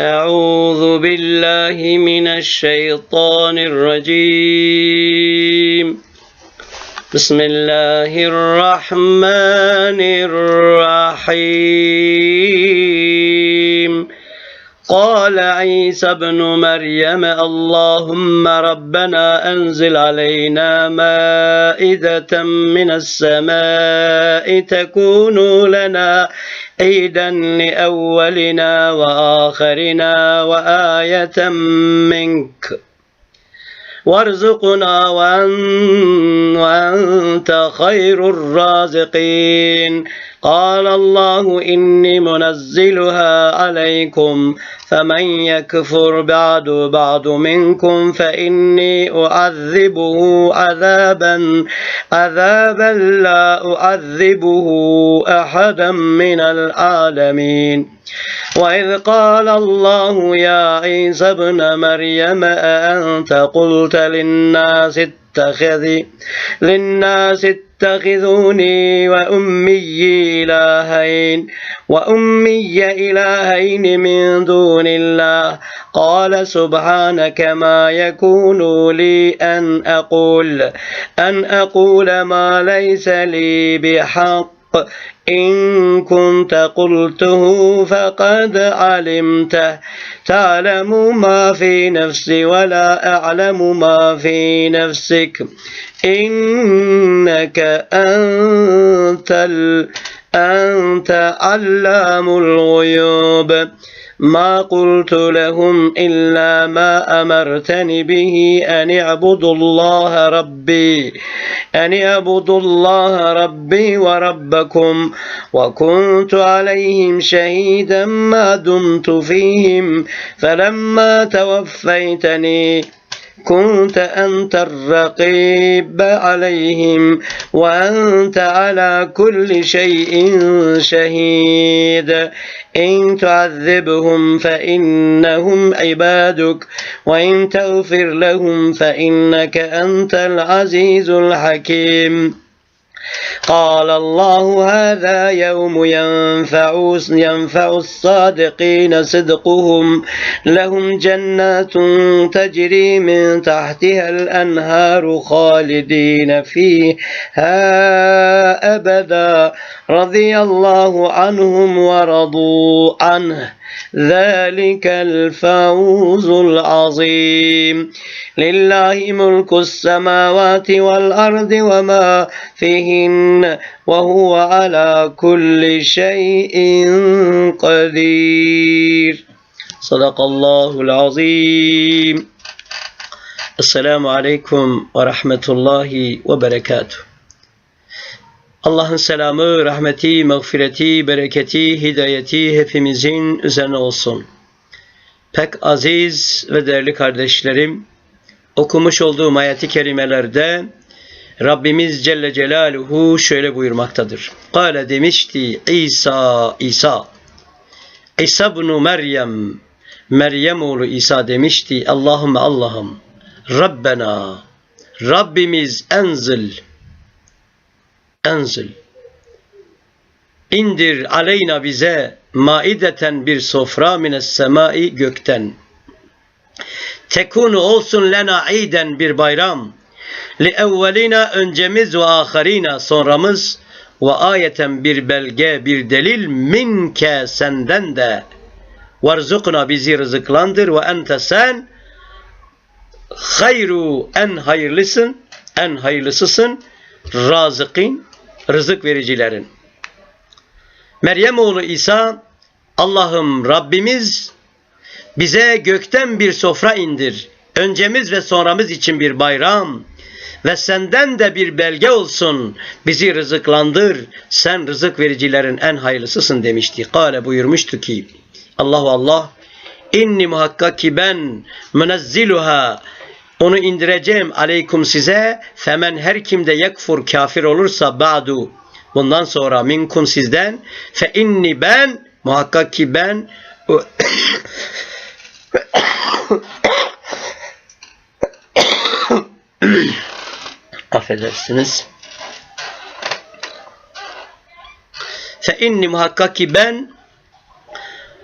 أعوذ بالله من الشيطان الرجيم. بسم الله الرحمن الرحيم. قال عيسى ابن مريم اللهم ربنا أنزل علينا مائدة من السماء تكون لنا عيدا لأولنا وآخرنا وآية منك. وارزقنا وأن وأنت خير الرازقين. قال الله إني منزلها عليكم فمن يكفر بعد بعد منكم فإني أعذبه عذابا عذابا لا أعذبه أحدا من العالمين. وإذ قال الله يا عيسى ابن مريم أأنت قلت للناس اتخذي للناس اتخذوني وأمي إلهين وأمي إلهين من دون الله. قال سبحانك ما يكون لي أن أقول أن أقول ما ليس لي بحق. إن كنت قلته فقد علمته. تعلم ما في نفسي ولا أعلم ما في نفسك. إنك أنت أنت علام الغيوب. ما قلت لهم إلا ما أمرتني به أن اعبدوا الله ربي أن اعبدوا الله ربي وربكم وكنت عليهم شهيدا ما دمت فيهم فلما توفيتني كنت أنت الرقيب عليهم وأنت على كل شيء شهيد. إن تعذبهم فإنهم عبادك وإن تغفر لهم فإنك أنت العزيز الحكيم. قال الله هذا يوم ينفع ينفع الصادقين صدقهم. لهم جنات تجري من تحتها الأنهار خالدين فيها أبدا. رضي الله عنهم ورضوا عنه. ذلك الفوز العظيم. لله ملك السماوات والأرض وما فيهن وهو على كل شيء قدير. صدق الله العظيم. السلام عليكم ورحمة الله وبركاته. Allah'ın selamı, rahmeti, mağfireti, bereketi, hidayeti hepimizin üzerine olsun. Pek aziz ve değerli kardeşlerim, okumuş olduğum ayeti kerimelerde Rabbimiz Celle Celaluhu şöyle buyurmaktadır. Kale demişti İsa, İsa. İsa bunu Meryem, Meryem oğlu İsa demişti. Allahümme Allah'ım, Rabbena, Rabbimiz enzil, enzil. İndir aleyna bize maideten bir sofra mines semai gökten. Tekunu olsun lena iden bir bayram. Li evvelina öncemiz ve ahirina sonramız ve ayeten bir belge bir delil minke senden de varzukna bizi rızıklandır ve ente sen hayru en hayırlısın en hayırlısısın razıkin rızık vericilerin. Meryem oğlu İsa Allah'ım Rabbimiz bize gökten bir sofra indir. Öncemiz ve sonramız için bir bayram ve senden de bir belge olsun. Bizi rızıklandır. Sen rızık vericilerin en hayırlısısın demişti. Kale buyurmuştu ki Allahu Allah inni muhakkak ki ben münezziluha onu indireceğim aleykum size. Femen her kimde yekfur kafir olursa ba'du. Bundan sonra minkum sizden. Fe inni ben muhakkak ki ben affedersiniz. Fe inni muhakkak ki ben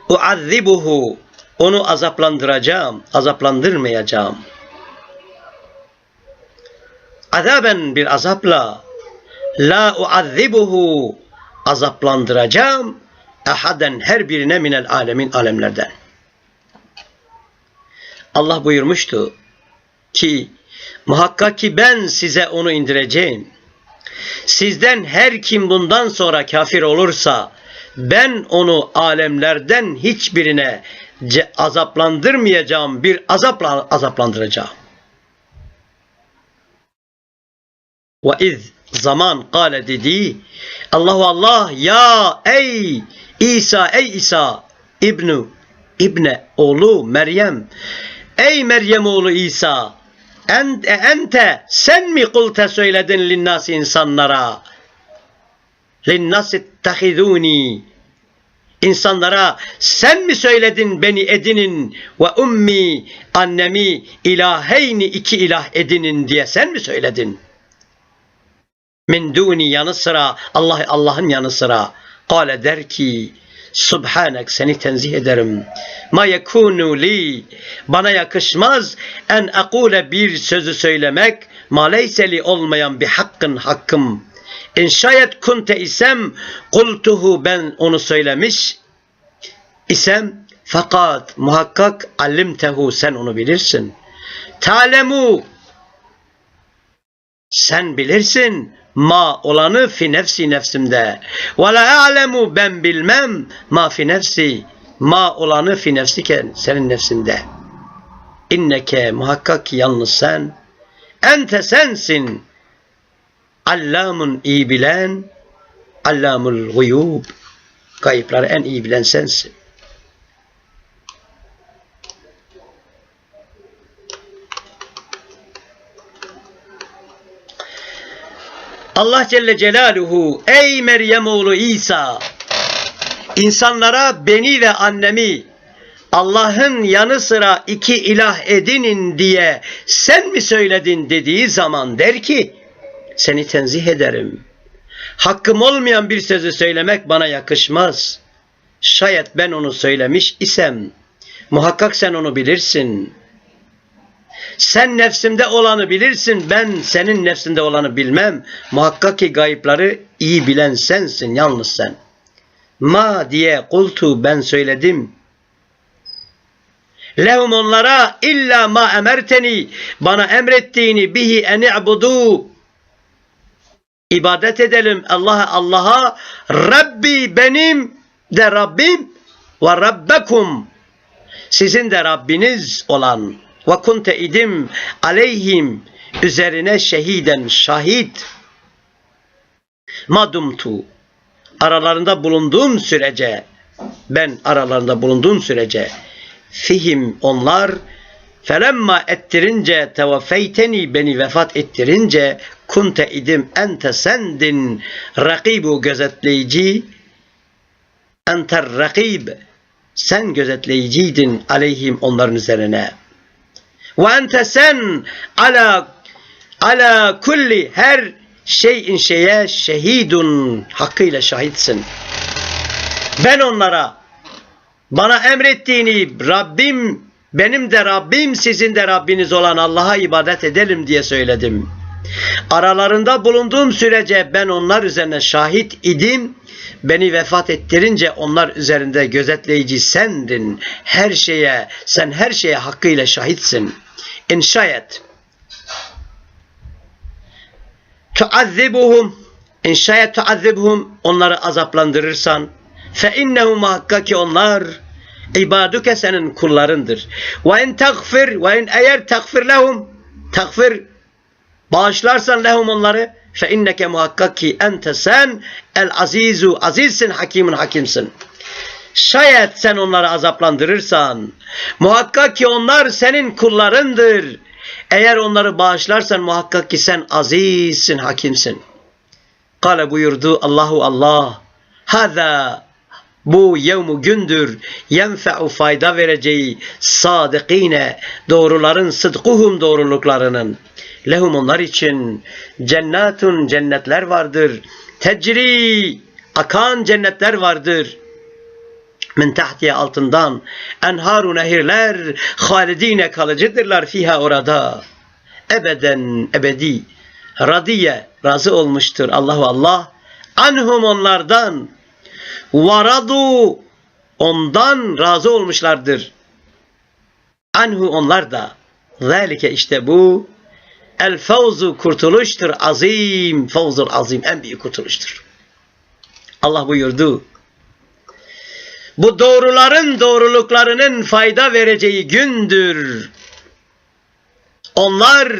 uazzibuhu onu azaplandıracağım, azaplandırmayacağım. Azaben bir azapla la uazzibuhu azaplandıracağım ehaden her birine minel alemin alemlerden. Allah buyurmuştu ki muhakkak ki ben size onu indireceğim. Sizden her kim bundan sonra kafir olursa ben onu alemlerden hiçbirine azaplandırmayacağım bir azapla azaplandıracağım. Ve iz zaman kâle dedi Allahu Allah ya ey İsa ey İsa İbnu İbne oğlu Meryem ey Meryem oğlu İsa ente, ente sen mi kulte söyledin linnâs insanlara linnâs ittehidûni insanlara sen mi söyledin beni edinin ve ummi annemi ilaheyni iki ilah edinin diye sen mi söyledin? Min duni yanı sıra Allah Allah'ın yanı sıra Kale der ki Subhanek seni tenzih ederim. Ma yekunu li bana yakışmaz en akule bir sözü söylemek ma leyseli olmayan bir hakkın hakkım. En şayet kunte isem kultuhu ben onu söylemiş isem fakat muhakkak allimtehu sen onu bilirsin. Talemu sen bilirsin ma olanı fi nefsi nefsimde. Ve la a'lemu ben bilmem ma fi nefsi ma olanı fi nefsike senin nefsinde. İnneke muhakkak yalnız sen ente sensin allamun iyi bilen allamul guyub kayıpları en iyi bilen sensin. Allah Celle Celaluhu ey Meryem oğlu İsa insanlara beni ve annemi Allah'ın yanı sıra iki ilah edinin diye sen mi söyledin dediği zaman der ki seni tenzih ederim. Hakkım olmayan bir sözü söylemek bana yakışmaz. Şayet ben onu söylemiş isem muhakkak sen onu bilirsin.'' Sen nefsimde olanı bilirsin, ben senin nefsinde olanı bilmem. Muhakkak ki gayıpları iyi bilen sensin, yalnız sen. Ma diye kultu ben söyledim. Lehum onlara illa ma emerteni bana emrettiğini bihi eni'budu ibadet edelim Allah'a Allah'a Rabbi benim de Rabbim ve Rabbekum sizin de Rabbiniz olan ve kunte idim aleyhim üzerine şehiden şahit madumtu aralarında bulunduğum sürece ben aralarında bulunduğum sürece fihim onlar felemma ettirince tevafeyteni beni vefat ettirince kunte idim ente sendin rakibu gözetleyici enter rakib sen gözetleyiciydin aleyhim onların üzerine.'' Ve ente sen ala ala kulli her şeyin şeye şehidun hakkıyla şahitsin. Ben onlara bana emrettiğini Rabbim benim de Rabbim sizin de Rabbiniz olan Allah'a ibadet edelim diye söyledim. Aralarında bulunduğum sürece ben onlar üzerine şahit idim. Beni vefat ettirince onlar üzerinde gözetleyici sendin. Her şeye, sen her şeye hakkıyla şahitsin.'' İn şayet tuazzibuhum in şayet tuazzibuhum onları azaplandırırsan fe innehu muhakkak ki onlar ibaduke senin kullarındır. Ve in tagfir ve in eğer tagfir lehum tagfir bağışlarsan lehum onları fe inneke muhakkak ki ente sen el azizu azizsin hakimun hakimsin. Şayet sen onları azaplandırırsan, muhakkak ki onlar senin kullarındır. Eğer onları bağışlarsan muhakkak ki sen azizsin, hakimsin. Kale buyurdu Allahu Allah. Hada bu yevmu gündür yenfe'u fayda vereceği sadıkine doğruların sıdkuhum doğruluklarının lehum onlar için cennetun cennetler vardır tecri akan cennetler vardır min tahtiye altından. Enharu nehirler halidine kalıcıdırlar fiha orada. Ebeden ebedi. Radiye razı olmuştur Allah ve Allah. Anhum onlardan. Varadu ondan razı olmuşlardır. Anhu onlar da. Zalike işte bu. El fevzu kurtuluştur azim. Fevzul azim en büyük kurtuluştur. Allah buyurdu bu doğruların doğruluklarının fayda vereceği gündür. Onlar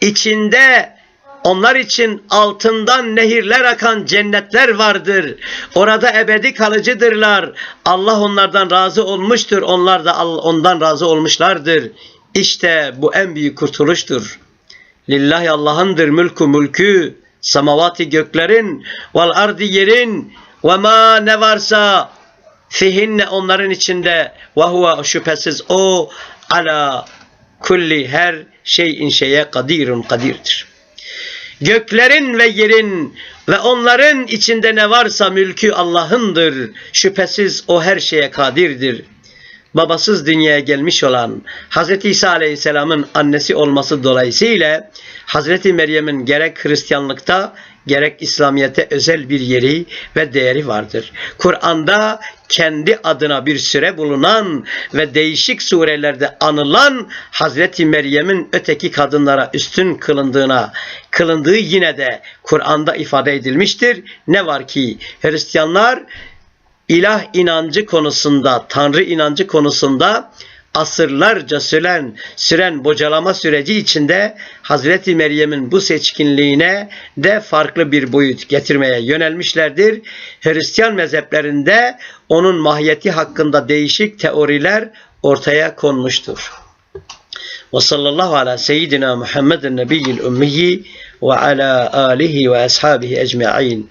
içinde onlar için altından nehirler akan cennetler vardır. Orada ebedi kalıcıdırlar. Allah onlardan razı olmuştur. Onlar da ondan razı olmuşlardır. İşte bu en büyük kurtuluştur. Lillahi Allah'ındır mülkü mülkü. Samavati göklerin vel ardi yerin ve ma ne varsa fihinne onların içinde ve huve şüphesiz o ala kulli her şeyin şeye kadirun kadirdir. Göklerin ve yerin ve onların içinde ne varsa mülkü Allah'ındır. Şüphesiz o her şeye kadirdir. Babasız dünyaya gelmiş olan Hz. İsa Aleyhisselam'ın annesi olması dolayısıyla Hz. Meryem'in gerek Hristiyanlıkta gerek İslamiyet'e özel bir yeri ve değeri vardır. Kur'an'da kendi adına bir süre bulunan ve değişik surelerde anılan Hazreti Meryem'in öteki kadınlara üstün kılındığına kılındığı yine de Kur'an'da ifade edilmiştir. Ne var ki Hristiyanlar ilah inancı konusunda, Tanrı inancı konusunda asırlarca süren, süren bocalama süreci içinde Hazreti Meryem'in bu seçkinliğine de farklı bir boyut getirmeye yönelmişlerdir. Hristiyan mezheplerinde onun mahiyeti hakkında değişik teoriler ortaya konmuştur. Ve sallallahu ala seyyidina Muhammedin nebiyyil ümmiyi ve ala alihi ve ashabihi ecma'in.